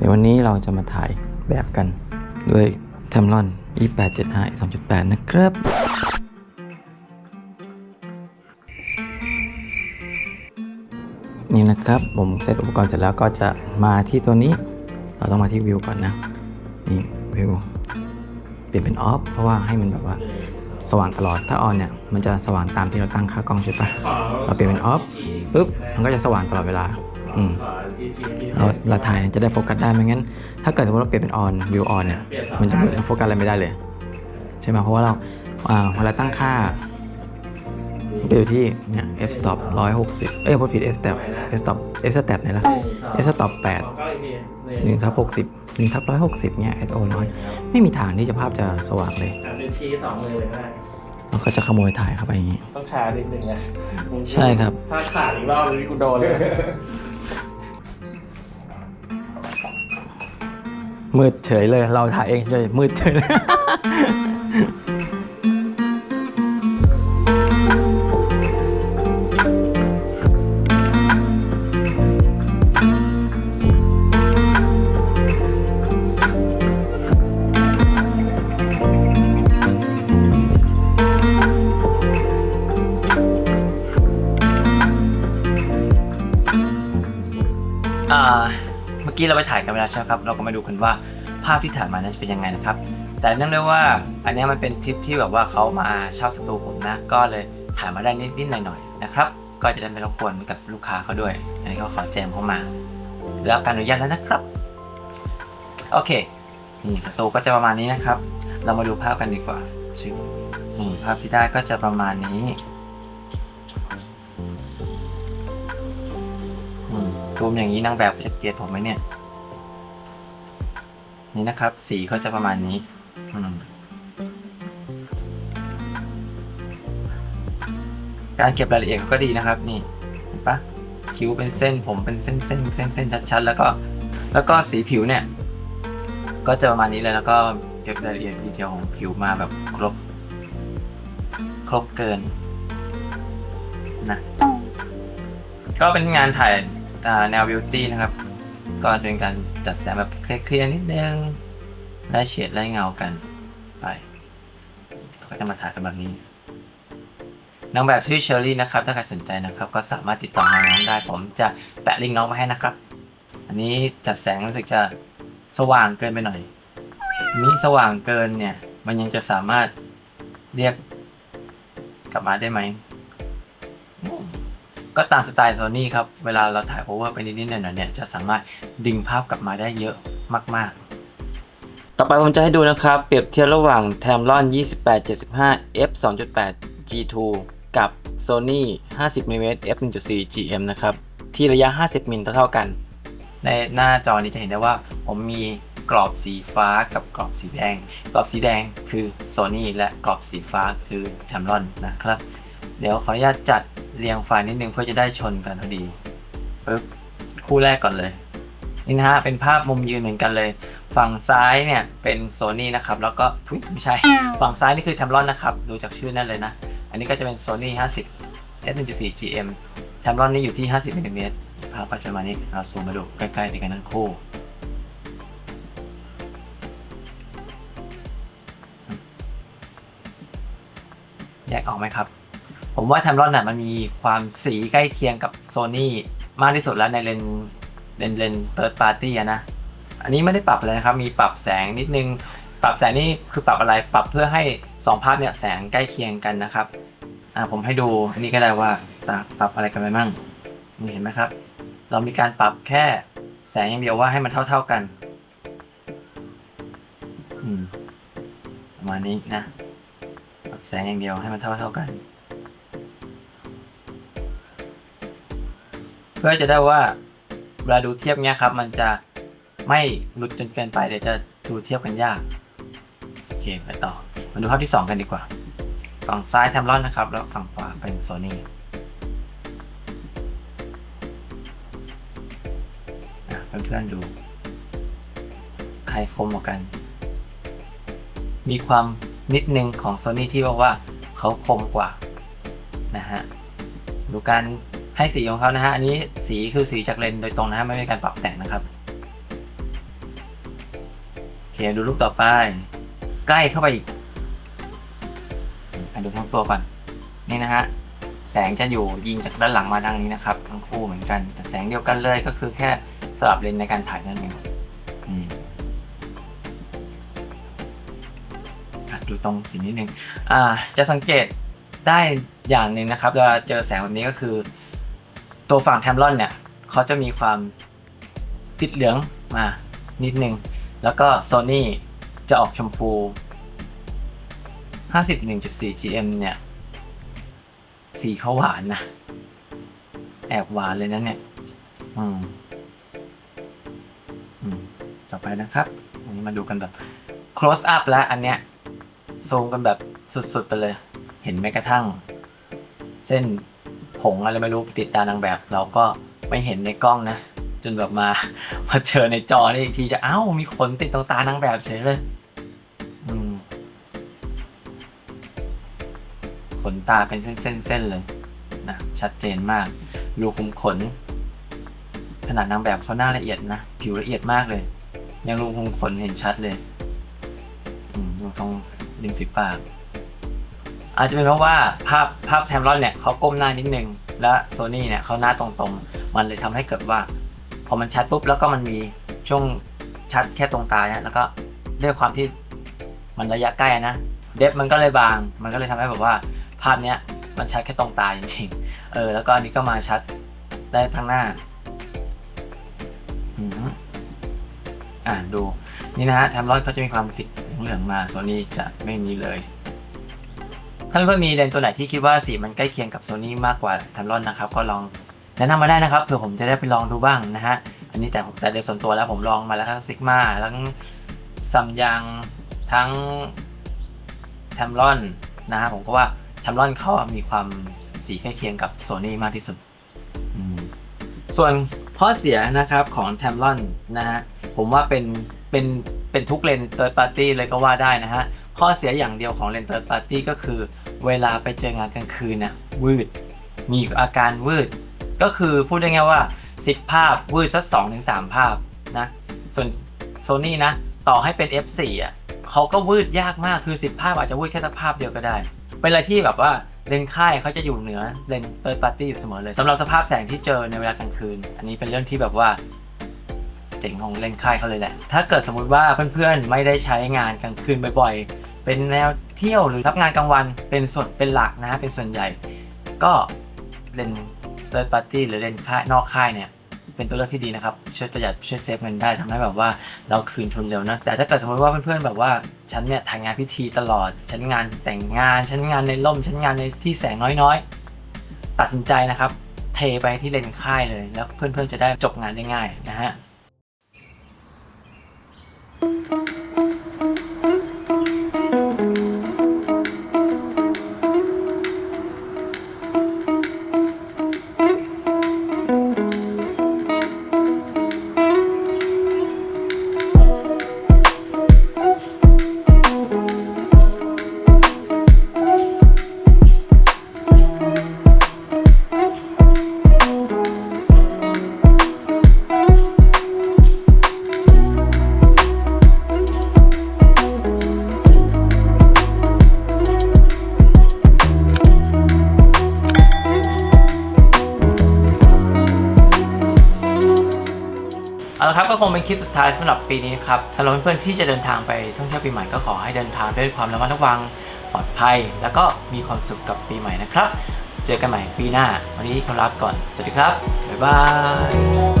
เดี๋ยววันนี้เราจะมาถ่ายแบบกัน ด้วยแทมลอน E875 2.8นะครับ นี่นะครับผมเซตอุปกรณ์เสร็จแล้วก็จะมาที่ตัวนี้ เราต้องมาที่วิวก่อนนะ นี่วิวเปลี่ยนเป็นออฟเพราะว่าให้มันแบบว่าสว่างตลอด ถ้าออนเนี่ย มันจะสว่างตามที่เราตั้งค่ากล้องใช่ปะเราเปลี่ยนเป็นออฟปุ๊บ มันก็จะสว่างตลอดเวลา อืม เราเราถ่ายจะได้โฟกัสได้ไม่งั้น ถ้าเกิดสมมติเราเปลี่ยนเป็นออนวิวออนเนี่ยมันจะเบิดโฟกัสอะไรไม่ได้เลย ใช่ไหมเพราะว่าเราอ่าเวลาตั้งค่าไปอยู่ที่เนี่ย f stop 160 เอ้ยพูดผิด f stop f stop f step ไหนล่ะ f stop 8 1ทับ60 1ทับ160เนี่ย SO น้อยไม่มีทางที่จะภาพจะสว่างเลยเป็นชี้สองมือเลยก็ได้เราก็จะขโมยถ่ายเข้าไปอย่างนี้ ต้องช้านิดนึงนะ ใช่ครับ ถ้าขาดอีกรอบนึงกูโดนเลย มืดเฉยเลย เราถ่ายเองเฉยมืดเฉยเลยอ่า เมื่อกี้เราไปถ่ายกันไปแล้วใช่ไหมครับ เราก็มาดูกันว่าภาพที่ถ่ายมานั้นจะเป็นยังไงนะครับ แต่เนื่องด้วยว่าอันนี้มันเป็นทริปที่แบบว่าเขามาเช่าสตูผมนะ ก็เลยถ่ายมาได้นิดๆหน่อยๆนะครับ ก็จะได้ไม่รบกวนกับลูกค้าเขาด้วย อันนี้ก็ขอแจมเข้ามาได้รับการอนุญาตแล้วนะครับ โอเค นี่สตูก็จะประมาณนี้นะครับ เรามาดูภาพกันดีกว่าชึบนี่ภาพที่ได้ก็จะประมาณนี้ ซูมอย่างนี้นางแบบจะเกลียดผมไหมเนี่ย นี่นะครับ สีเขาจะประมาณนี้ อืมการเก็บรายละเอียดเขาก็ดีนะครับ นี่เห็นปะคิ้วเป็นเส้นผมเป็นเส้นเส้นเส้นเส้นชัดๆแล้วก็ แล้วก็สีผิวเนี่ย ก็จะประมาณนี้เลยแล้วก็เก็บรายละเอียดดีเทลของผิวมาแบบครบ ครบเกินนะก็เป็นงานถ่าย อ่าแนวบิวตี้นะครับ ก็จะเป็นการจัดแสงแบบเคลียร์นิดนึงไล่เฉดไล่เงากันไปก็จะมาถ่ายกันแบบนี้นางแบบชื่อเชอรี่นะครับ ถ้าใครสนใจนะครับ ก็สามารถติดต่อน้องได้ ผมจะแปะลิงก์น้องมาให้นะครับ อันนี้จัดแสงรู้สึกจะสว่างเกินไปหน่อย นี้สว่างเกินเนี่ย มันยังจะสามารถเรียกกลับมาได้ไหม ก็ตามสไตล์โซนี่ครับ เวลาเราถ่ายโอเวอร์ไปนิดๆหน่อยๆเนี่ยจะสามารถดึงภาพกลับมาได้เยอะมาก ๆต่อไปผมจะให้ดูนะครับ เปรียบเทียบระหว่าง Tamron 2875 f 2.8 G2 กับ Sony 50mm f 1.4 GM นะครับ ที่ระยะ 50 มิลเท่าๆกัน ในหน้าจอนี้จะเห็นได้ว่าผมมีกรอบสีฟ้ากับกรอบสีแดง กรอบสีแดงคือ Sony และกรอบสีฟ้าคือ Tamron นะครับ เดี๋ยวขออนุญาตจัด เรียงไฟล์นิดนึงเพื่อจะได้ชนกันพอดีปึ๊บคู่แรกก่อนเลย นี่นะฮะเป็นภาพมุมยืนเหมือนกันเลย ฝั่งซ้ายเนี่ยเป็นโซนี่นะครับ แล้วก็ไม่ใช่ ฝั่งซ้ายนี่คือ Tamron นะครับ ดูจากชื่อนั่นเลยนะ อันนี้ก็จะเป็น Sony 50 f 1.4 GM Tamron นี่อยู่ที่ 50มิลลิเมตรภาพก็จะมานี้เราซูมมาดูใกล้ๆในกันทั้งคู่แยกออกไหมครับ ผมว่า Tamron น่ะมันมีความสีใกล้เคียงกับ Sony มากที่สุดแล้วในเลนเลนเลน third party อะนะ อันนี้ไม่ได้ปรับเลยนะครับ มีปรับแสงนิดนึง ปรับแสงนี่คือปรับอะไรปรับเพื่อให้ 2 ภาพเนี่ยแสงใกล้เคียงกันนะครับอ่าผมให้ดูอันนี้ก็ได้ว่าตาปรับอะไรกันไปมั่งนี่เห็นไหมครับ เรามีการปรับแค่แสงอย่างเดียวว่าให้มันเท่า ๆกันอืมประมาณนี้นะ ปรับแสงอย่างเดียวให้มันเท่า ๆกัน เพื่อจะได้ว่าเวลาดูเทียบเนี้ยครับ มันจะไม่หลุดจนเกินไปเดี๋ยวจะดูเทียบกันยากโอเคไปต่อมาดูภาพที่ 2 กันดีกว่า ฝั่งซ้ายแทมลอนนะครับ แล้วฝั่งขวาเป็นโซนี่เพื่อนๆดู ใครคมกว่ากัน มีความนิดนึงของโซนี่ที่บอกว่าเขาคมกว่านะฮะดูการ ให้สีของเขานะฮะ อันนี้สีคือสีจากเลนโดยตรงนะฮะ ไม่มีการปรับแต่งนะครับดูรูปต่อไป ใกล้เข้าไปอีกอดูทั้งตัวก่อน นี่นะฮะ แสงจะอยู่ยิงจากด้านหลังมาทางนี้นะครับ ทั้งคู่เหมือนกันแต่แสงเดียวกันเลยก็คือแค่สลับเลนในการถ่ายนั่นเองอืมดูตรงสีนิดนึง อ่า จะสังเกตได้อย่างหนึ่งนะครับเวลาเจอแสงแบบนี้ก็คือ ตัวฝั่งแทมลอนเนี่ยเขาจะมีความติดเหลืองมานิดนึง แล้วก็โซนี่จะออกชมพู 51.4 GM เนี่ย สีเขาหวานนะ แอบหวานเลยนะเนี่ย อืม อืม ต่อไปนะครับ อันนี้มาดูกันแบบ close up แล้วอันเนี้ยซูมกันแบบสุดๆ ไปเลย เห็นแม้กระทั่ง เส้น ผงอะไรไม่รู้ติดตานางแบบ เราก็ไม่เห็นในกล้องนะ จนแบบมามาเจอในจอนี่อีกทีจะเอ้ามีขนติดตรงตานางแบบเฉยเลยขนตาเป็นเส้นๆๆเลยนะชัดเจนมากรูขุมขน ขนาดนางแบบเขาหน้าละเอียดนะผิวละเอียดมากเลย ยังรูขุมขนเห็นชัดเลยอืมดูตรงริมฝีปาก อาจจะเป็นเพราะว่าภาพภาพแทมรอนเนี่ยเขาก้มหน้านิดนึง และโซนี่เนี่ยเขาหน้าตรงๆ มันเลยทำให้เกิดว่า พอมันชัดปุ๊บแล้วก็มันมีช่วงชัดแค่ตรงตาเนี่ยแล้วก็ด้วยความที่มันระยะใกล้นะเดฟมันก็เลยบาง มันก็เลยทำให้แบบว่าภาพเนี้ยมันชัดแค่ตรงตาจริงๆ เออ แล้วก็อันนี้ก็มาชัดได้ทั้งหน้าอืมอ่าดู นี่นะฮะแทมรอนเขาจะมีความติดเหลืองมาโซนี่จะไม่มีเลย ถ้าเพื่อนมีเลนส์ตัวไหนที่คิดว่าสีมันใกล้เคียงกับโซนี่มากกว่าแทมรอนนะครับ ก็ลองแนะนำมาได้นะครับเผื่อผมจะได้ไปลองดูบ้างนะฮะอันนี้แต่แต่โดยส่วนตัวแล้วผมลองมาแล้วทั้งซิกมาทั้งซัมยัง ทั้งแทมรอนนะฮะผมก็ว่าแทมรอนเขามีความสีใกล้เคียงกับโซนี่มากที่สุด ส่วนข้อเสียนะครับของแทมรอนนะฮะผมว่าเป็นเป็นเป็นทุกเลนเ h ิร์ปาร์ตี้เลยก็ว่าได้นะฮะ ข้อเสียอย่างเดียวของเลนเ h ิร์ปาร์ตี้ก็คือ เวลาไปเจองานกลางคืนนะวืด มีอาการวืด ก็คือพูดได้ไงว่าสิบภาพวืดสักสองถึงสามภาพนะส่วนโซนี่นะต่อให้เป็น F4 อะเขาก็วืดยากมากคือ 10 ภาพอาจจะวืดแค่สักภาพเดียวก็ได้ เป็นอะไรที่แบบว่าเลนค่ายเขาจะอยู่เหนือเลนเ h ิร์ดปาร์ตี้อยู่เสมอเลยสำหรับสภาพแสงที่เจอในเวลากลางคืน อันนี้เป็นเรื่องที่แบบว่าเจ๋งของเลนค่ายเขาเลยแหละ ถ้าเกิดสมมุติว่าเพื่อนๆไม่ได้ใช้งานกลางคืนบ่อยๆ เป็นแนวเที่ยวหรือรับงานกลางวันเป็นส่วนเป็นหลักนะเป็นส่วนใหญ่ ก็เลนเ h ิร์ดปาร์ตี้หรือเลนค่ายนอกค่ายเนี่ยเป็นตัวเลือกที่ดีนะครับ ช่วยประหยัดช่วยเซฟเงินได้ทำให้แบบว่าเราคืนทุนเร็วนะ แต่ถ้าเกิดสมมติว่าเพื่อนๆแบบว่าฉันเนี่ยถ่ายงานพิธีตลอด ฉันงานแต่งงาน ฉันงานในร่ม ฉันงานในที่แสงน้อยๆ ตัดสินใจนะครับ เทไปที่เลนค่ายเลย แล้วเพื่อนๆจะได้จบงานได้ง่ายนะฮะ ละครับก็คงเป็นคลิปสุดท้ายสำหรับปีนี้ครับสำหรับเพื่อนๆที่จะเดินทางไปท่องเที่ยวปีใหม่ก็ขอให้เดินทางด้วยความระมัดระวังปลอดภัย แล้วก็มีความสุขกับปีใหม่นะครับ เจอกันใหม่ปีหน้า วันนี้ขอลาไปก่อน สวัสดีครับ บ๊ายบาย